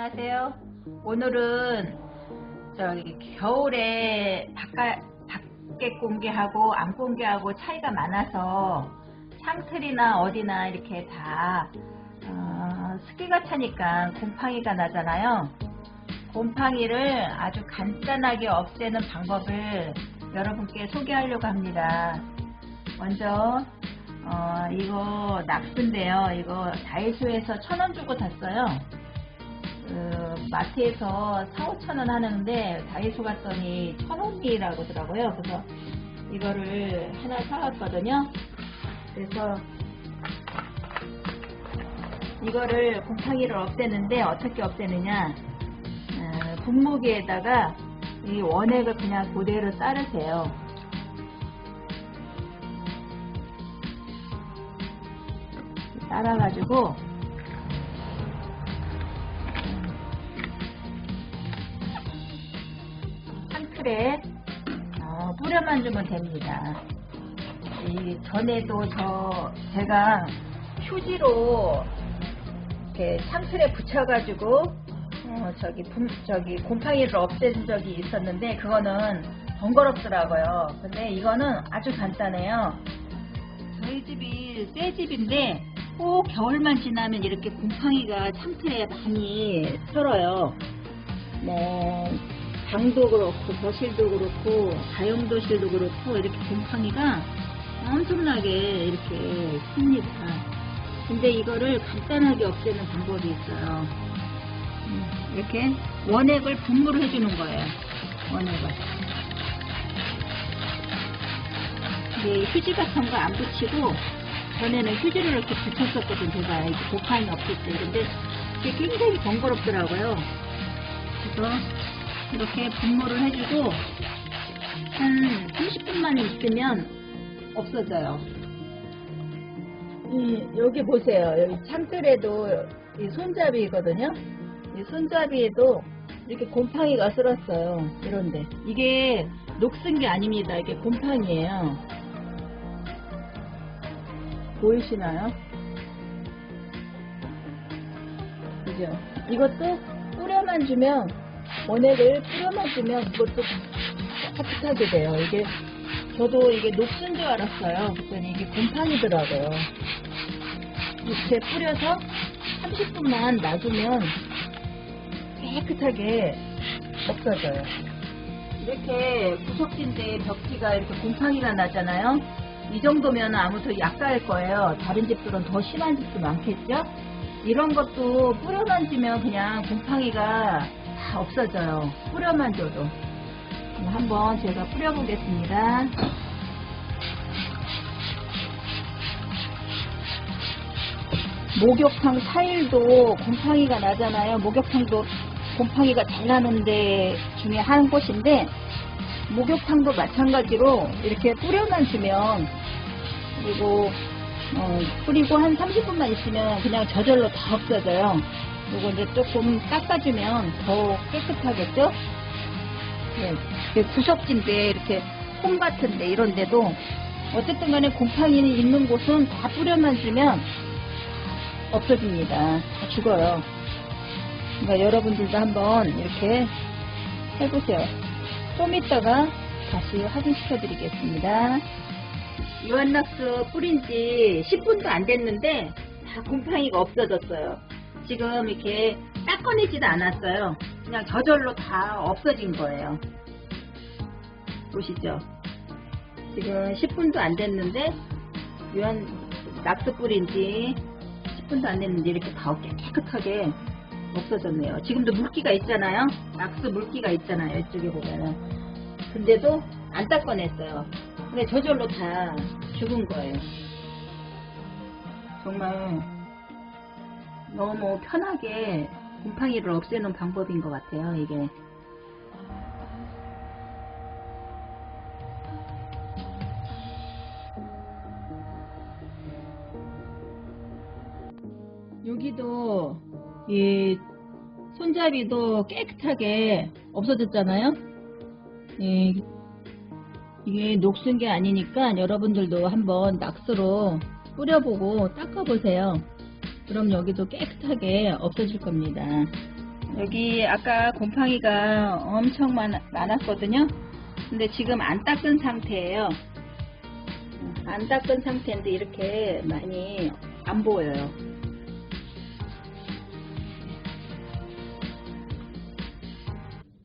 안녕하세요. 오늘은 저기 겨울에 바깥 밖에 공기하고 안 공기하고 차이가 많아서 창틀이나 어디나 이렇게 다 어, 습기가 차니까 곰팡이가 나잖아요. 곰팡이를 아주 간단하게 없애는 방법을 여러분께 소개하려고 합니다. 먼저 어, 이거 낙스인데요. 이거 다이소에서 천 원 주고 샀어요. 그 마트에서 4, 5천 원 하는데 다이소 갔더니 천 원이라고 하더라고요. 그래서 이거를 하나 사왔거든요. 그래서 이거를 곰팡이를 없애는데 어떻게 없애느냐 어, 분무기에다가 이 원액을 그냥 그대로 따르세요. 따라가지고 한 틀에 어, 뿌려만 주면 됩니다. 이 전에도 저 제가 휴지로 이렇게 창틀에 붙여가지고 어, 저기 분, 저기 곰팡이를 없앤 적이 있었는데 그거는 번거롭더라고요. 근데 이거는 아주 간단해요. 저희 집이 새 집인데 꼭 겨울만 지나면 이렇게 곰팡이가 창틀에 많이 털어요. 뭐 방도 그렇고 거실도 그렇고 다용도실도 그렇고 이렇게 곰팡이가 엄청나게 이렇게 씁니다. 근데 이거를 간단하게 없애는 방법이 있어요. 음, 이렇게 원액을 분무를 해주는 거예요. 원액을. 이게 휴지 같은 거 안 붙이고 전에는 휴지를 이렇게 붙였었거든 제가 곰팡이 없을 때 근데 이게 굉장히 번거롭더라고요. 그래서 이렇게 분무를 해주고 한 30분만 있으면 없어져요. 이, 여기 보세요. 여기 창틀에도 이 손잡이거든요. 이 손잡이에도 이렇게 곰팡이가 쓸었어요. 이런데. 이게 녹슨 게 아닙니다. 이게 곰팡이에요. 보이시나요? 그죠? 이것도 뿌려만 주면 원액을 뿌려만 주면 그것도 따뜻하게 돼요. 이게 저도 이게 녹슨 줄 알았어요. 그랬더니 이게 곰팡이더라고요. 이렇게 뿌려서 30분만 놔두면 깨끗하게 없어져요. 이렇게 구석진데 벽지가 이렇게 곰팡이가 나잖아요. 이 정도면 아무튼 약가일 거예요. 다른 집들은 더 심한 집도 많겠죠? 이런 것도 뿌려만 주면 그냥 곰팡이가 다 없어져요. 뿌려만 줘도. 한번 제가 뿌려보겠습니다. 목욕탕 타일도 곰팡이가 나잖아요. 목욕탕도 곰팡이가 잘 나는데 중에 한 곳인데 목욕탕도 마찬가지로 이렇게 뿌려만 주면 그리고 어, 뿌리고 한 30분만 있으면 그냥 저절로 다 없어져요. 그리고 이제 조금 닦아주면 더 깨끗하겠죠? 네, 그 구석진데 이렇게 홈 같은데 이런 데도 어쨌든 간에 곰팡이 있는 곳은 다 뿌려만 주면 없어집니다. 다 죽어요. 그러니까 여러분들도 한번 이렇게 해보세요. 좀 이따가 다시 확인시켜 드리겠습니다. 유한락스 뿌린 지 10분도 안 됐는데 다 곰팡이가 없어졌어요. 지금 이렇게 닦아내지도 않았어요. 그냥 저절로 다 없어진 거예요. 보시죠. 지금 10분도 안 됐는데 유한 락스 뿌린 지 10분도 안 됐는데 이렇게 다 깨끗하게 없어졌네요. 지금도 물기가 있잖아요. 락스 물기가 있잖아요. 이쪽에 보면은. 근데도 안 닦아냈어요. 근데 저절로 다 죽은 거예요. 정말 너무 편하게 곰팡이를 없애는 방법인 것 같아요. 이게. 여기도 이 손잡이도 깨끗하게 없어졌잖아요. 이, 이게 녹슨 게 아니니까 여러분들도 한번 낙스로 뿌려보고 닦아보세요. 그럼 여기도 깨끗하게 없어질 겁니다. 여기 아까 곰팡이가 엄청 많, 많았거든요. 근데 지금 안 닦은 상태예요. 안 닦은 상태인데 이렇게 많이 안 보여요.